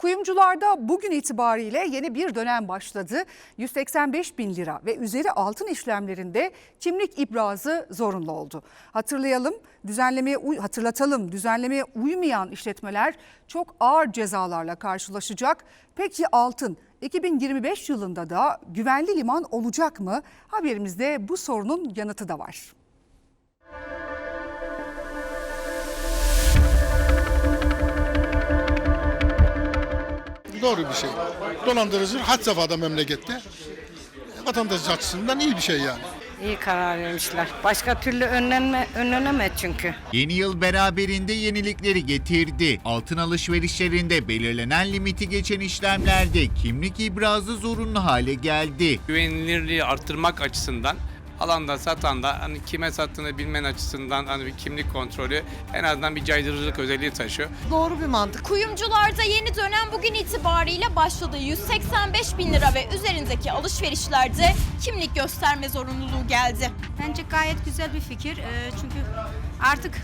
Kuyumcularda bugün itibariyle yeni bir dönem başladı. 185 bin lira ve üzeri altın işlemlerinde kimlik ibrazı zorunlu oldu. Hatırlayalım, düzenlemeye hatırlatalım. Düzenlemeye uymayan işletmeler çok ağır cezalarla karşılaşacak. Peki altın 2025 yılında da güvenli liman olacak mı? Haberimizde bu sorunun yanıtı da var. Doğru bir şey. Dolandırıcı had safhada memlekette. E, Vatandaş açısından iyi bir şey yani. İyi karar vermişler. Başka türlü önlenme, önlenemez çünkü. Yeni yıl beraberinde yenilikleri getirdi. Altın alışverişlerinde belirlenen limiti geçen işlemlerde kimlik ibrazı zorunlu hale geldi. güvenilirliği arttırmak açısından alanda satan da hani kime sattığını bilmen açısından hani bir kimlik kontrolü en azından bir caydırıcılık özelliği taşıyor. Doğru bir mantık. Kuyumcularda yeni dönem bugün itibariyle başladı. 185 bin lira ve üzerindeki alışverişlerde kimlik gösterme zorunluluğu geldi. Bence gayet güzel bir fikir. Ee, çünkü artık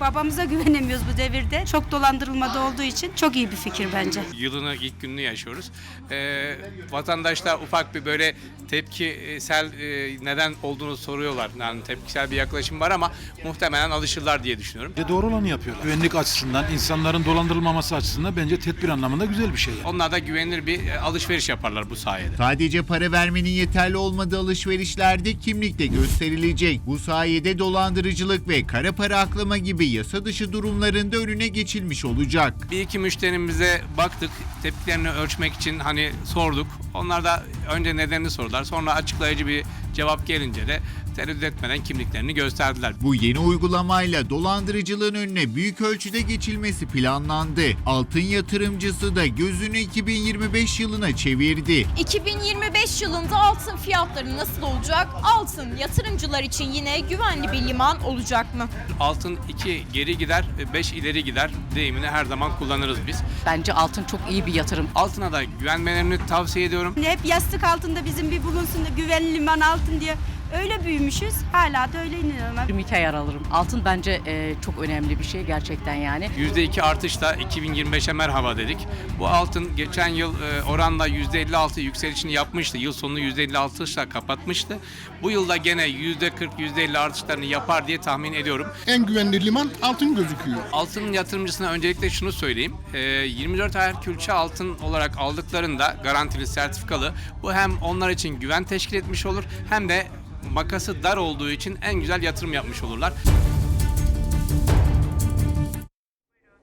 babamıza güvenemiyoruz bu devirde. Çok dolandırılmada olduğu için çok iyi bir fikir bence. Yılını ilk gününü yaşıyoruz. Ee, vatandaşlar ufak bir böyle tepkisel e, neden olduğunu soruyorlar. Yani tepkisel bir yaklaşım var ama muhtemelen alışırlar diye düşünüyorum. Bence doğru olanı yapıyorlar. Güvenlik açısından, insanların dolandırılmaması açısından bence tedbir anlamında güzel bir şey. Yani. Onlar da güvenilir bir e, alışveriş yaparlar bu sayede. Sadece para vermenin yeterli olmadığı alışverişlerde kimlik de gösterilecek. Bu sayede dolandırıcılık ve kara para aklama gibi yasa dışı durumlarında önüne geçilmiş olacak. Bir iki müşterimize baktık, tepkilerini ölçmek için hani sorduk. Onlar da önce nedenini sordular. Sonra açıklayıcı bir cevap gelince de tereddüt etmeden kimliklerini gösterdiler. Bu yeni uygulamayla dolandırıcılığın önüne büyük ölçüde geçilmesi planlandı. Altın yatırımcısı da gözünü 2025 yılına çevirdi. 2025 yılında altın fiyatları nasıl olacak? Altın yatırımcılar için yine güvenli bir liman olacak mı? Altın 2 geri gider, 5 ileri gider deyimini her zaman kullanırız biz. Bence altın çok iyi bir yatırım. Altına da güvenmelerini tavsiye ediyorum. Hep yastık altında bizim bir bulunsun da güvenli liman altın diye öyle büyümüşüz. Hala da öyle inanıyorum. 22 ayar alırım. Altın bence e, çok önemli bir şey gerçekten yani. %2 artışla 2025'e merhaba dedik. Bu altın geçen yıl e, oranla %56 yükselişini yapmıştı. Yıl sonunu %56 ile kapatmıştı. Bu yılda gene %40, %50 artışlarını yapar diye tahmin ediyorum. En güvenli liman altın gözüküyor. Altın yatırımcısına öncelikle şunu söyleyeyim. Ee, 24 ayar külçe altın olarak aldıklarında garantili sertifikalı bu hem onlar için güven teşkil etmiş olur hem de makası dar olduğu için en güzel yatırım yapmış olurlar.